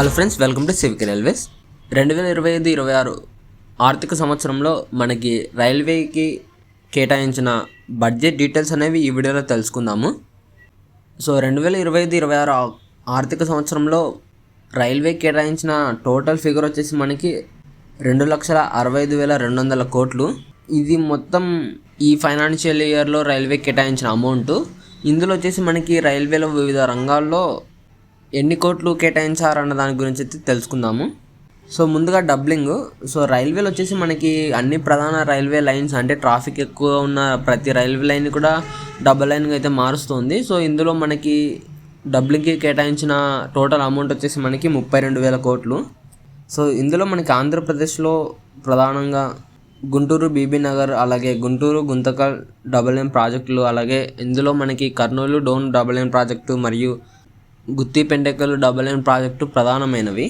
Hello friends welcome to civic railways రెండు వేల ఇరవై ఐదు ఇరవై ఆరు ఆర్థిక సంవత్సరంలో మనకి రైల్వేకి కేటాయించిన బడ్జెట్ డీటెయిల్స్ అనేవి ఈ వీడియోలో తెలుసుకుందాము. సో రెండు వేల ఇరవై ఐదు ఇరవై ఆరు ఆర్థిక సంవత్సరంలో రైల్వే కేటాయించిన టోటల్ ఫిగర్ వచ్చేసి మనకి రెండు లక్షల అరవై ఐదు వేల రెండు వందల కోట్లు. ఇది మొత్తం ఈ ఫైనాన్షియల్ ఇయర్లో రైల్వే కేటాయించిన అమౌంట్ ఇందులో వచ్చేసి మనకి రైల్వేలో వివిధ రంగాల్లో ఎన్ని కోట్లు కేటాయించారన్న దాని గురించి అయితే తెలుసుకుందాము. సో ముందుగా డబ్లింగ్. సో రైల్వేలు వచ్చేసి మనకి అన్ని ప్రధాన రైల్వే లైన్స్ అంటే ట్రాఫిక్ ఎక్కువ ఉన్న ప్రతి రైల్వే లైన్ కూడా డబల్ లైన్గా అయితే మారుస్తుంది. సో ఇందులో మనకి డబ్లింగ్కి కేటాయించిన టోటల్ అమౌంట్ వచ్చేసి మనకి ముప్పై రెండు వేల కోట్లు. సో ఇందులో మనకి ఆంధ్రప్రదేశ్లో ప్రధానంగా గుంటూరు బీబీ నగర్ అలాగే గుంటూరు గుంతకల్ డబల్ ఎం ప్రాజెక్టులు అలాగే ఇందులో మనకి Kurnool Dhone double M project మరియు గుత్తి పెండెకలు డబల్ ఎన్ ప్రాజెక్టు ప్రధానమైనవి.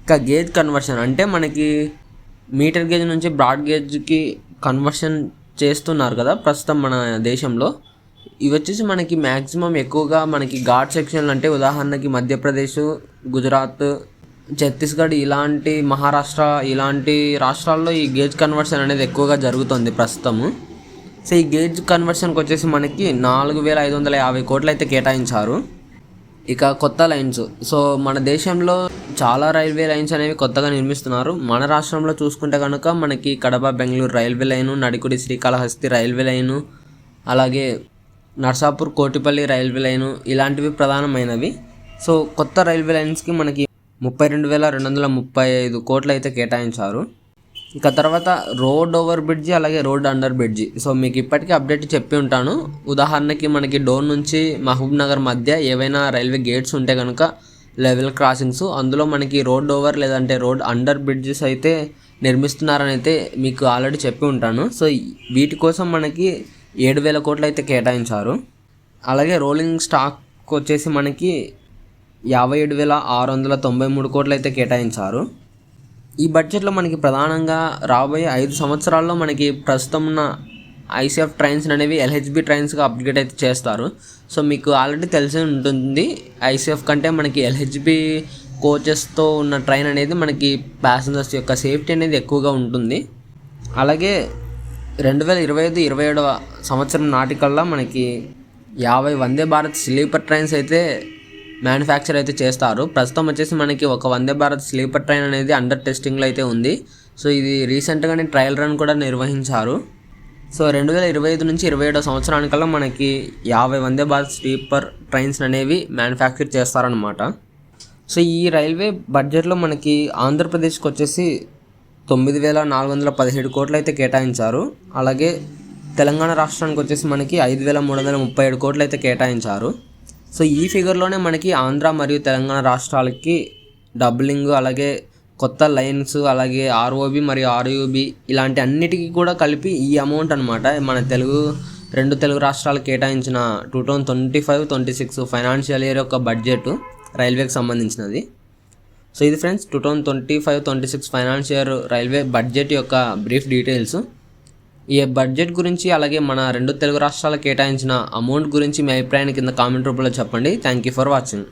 ఇంకా గేజ్ కన్వర్షన్ అంటే మనకి మీటర్ గేజ్ నుంచి బ్రాడ్ గేజ్కి కన్వర్షన్ చేస్తున్నారు కదా ప్రస్తుతం మన దేశంలో. ఇవి వచ్చేసి మనకి మ్యాక్సిమం ఎక్కువగా మనకి ఘాట్ సెక్షన్లు అంటే ఉదాహరణకి మధ్యప్రదేశ్ గుజరాత్ ఛత్తీస్గఢ్ ఇలాంటి మహారాష్ట్ర ఇలాంటి రాష్ట్రాల్లో ఈ గేజ్ కన్వర్షన్ అనేది ఎక్కువగా జరుగుతుంది ప్రస్తుతము. సో ఈ గేజ్ కన్వర్షన్కి వచ్చేసి మనకి నాలుగు వేల ఐదు వందల యాభై కోట్లు అయితే కేటాయించారు. ఇక కొత్త లైన్స్. సో మన దేశంలో చాలా రైల్వే లైన్స్ అనేవి కొత్తగా నిర్మిస్తున్నారు. మన రాష్ట్రంలో చూసుకుంటే కనుక మనకి Kadapa Bengaluru railway line Nadikudi Srikalahasti railway line అలాగే నర్సాపూర్ కోటిపల్లి రైల్వే లైను ఇలాంటివి ప్రధానమైనవి. సో కొత్త రైల్వే లైన్స్కి మనకి ముప్పై రెండు వేల రెండు వందల ముప్పై ఐదు కోట్లు అయితే కేటాయించారు. ఇక తర్వాత రోడ్ ఓవర్ బ్రిడ్జి అలాగే రోడ్ అండర్ బ్రిడ్జి. సో మీకు ఇప్పటికీ అప్డేట్ చెప్పి ఉంటాను. ఉదాహరణకి మనకి డోర్ నుంచి మహబూబ్ నగర్ మధ్య ఏవైనా రైల్వే గేట్స్ ఉంటే కనుక లెవెల్ క్రాసింగ్స్. అందులో మనకి రోడ్ ఓవర్ లేదంటే రోడ్ అండర్ బ్రిడ్జెస్ అయితే నిర్మిస్తున్నారని అయితే మీకు ఆల్రెడీ చెప్పి ఉంటాను. సో వీటి కోసం మనకి ఏడు వేల కోట్లు అయితే కేటాయించారు. అలాగే రోలింగ్ స్టాక్ వచ్చేసి మనకి యాభై ఏడు వేల ఆరు వందల తొంభై మూడు కోట్లు అయితే కేటాయించారు. ఈ బడ్జెట్లో మనకి ప్రధానంగా రాబోయే ఐదు సంవత్సరాల్లో మనకి ప్రస్తుతం ఉన్న ఐసీఎఫ్ ట్రైన్స్ అనేవి ఎల్హెచ్బి ట్రైన్స్గా అప్గ్రేడ్ అయితే చేస్తారు. సో మీకు ఆల్రెడీ తెలిసి ఉంటుంది ఐసీఎఫ్ కంటే మనకి ఎల్హెచ్బి కోచెస్తో ఉన్న ట్రైన్ అనేది మనకి ప్యాసింజర్స్ యొక్క సేఫ్టీ అనేది ఎక్కువగా ఉంటుంది. అలాగే రెండు వేల ఇరవై ఐదు ఇరవై ఏడవ సంవత్సరం నాటికల్లా మనకి యాభై వందే భారత్ స్లీపర్ ట్రైన్స్ అయితే మ్యానుఫ్యాక్చర్ అయితే చేస్తారు. ప్రస్తుతం వచ్చేసి మనకి ఒక వందే భారత్ స్లీపర్ ట్రైన్ అనేది అండర్ టెస్టింగ్లో అయితే ఉంది. సో ఇది రీసెంట్గానే ట్రయల్ రన్ కూడా నిర్వహించారు. సో రెండు వేల ఇరవై ఐదు నుంచి ఇరవై ఏడో సంవత్సరానికల్లా మనకి యాభై వందే భారత్ స్లీపర్ ట్రైన్స్ అనేవి మ్యానుఫ్యాక్చర్ చేస్తారనమాట సో ఈ రైల్వే బడ్జెట్లో మనకి ఆంధ్రప్రదేశ్కి వచ్చేసి తొమ్మిది వేల నాలుగు వందల పదిహేడు కోట్లు అయితే కేటాయించారు. అలాగే తెలంగాణ రాష్ట్రానికి వచ్చేసి మనకి ఐదు వేల మూడు వందల ముప్పై ఏడు కోట్లు అయితే కేటాయించారు. సో ఈ ఫిగర్లోనే మనకి ఆంధ్ర మరియు తెలంగాణ రాష్ట్రాలకి డబ్లింగ్ అలాగే కొత్త లైన్స్ అలాగే ఆర్ఓబి మరియు ఆర్యూబి ఇలాంటి అన్నిటికీ కూడా కలిపి ఈ అమౌంట్ అనమాట మన తెలుగు రెండు తెలుగు రాష్ట్రాలు కేటాయించిన two thousand twenty five twenty six financial year యొక్క బడ్జెట్ రైల్వేకి సంబంధించినది. సో ఇది friends two thousand twenty five twenty six financier railway budget యొక్క బ్రీఫ్ డీటెయిల్స్. ఈ బడ్జెట్ గురించి అలాగే మన రెండు తెలుగు రాష్ట్రాలకు కేటాయించిన అమౌంట్ గురించి మీ అభిప్రాయాన్ని కింద కామెంట్ రూపంలో చెప్పండి. Thank you for watching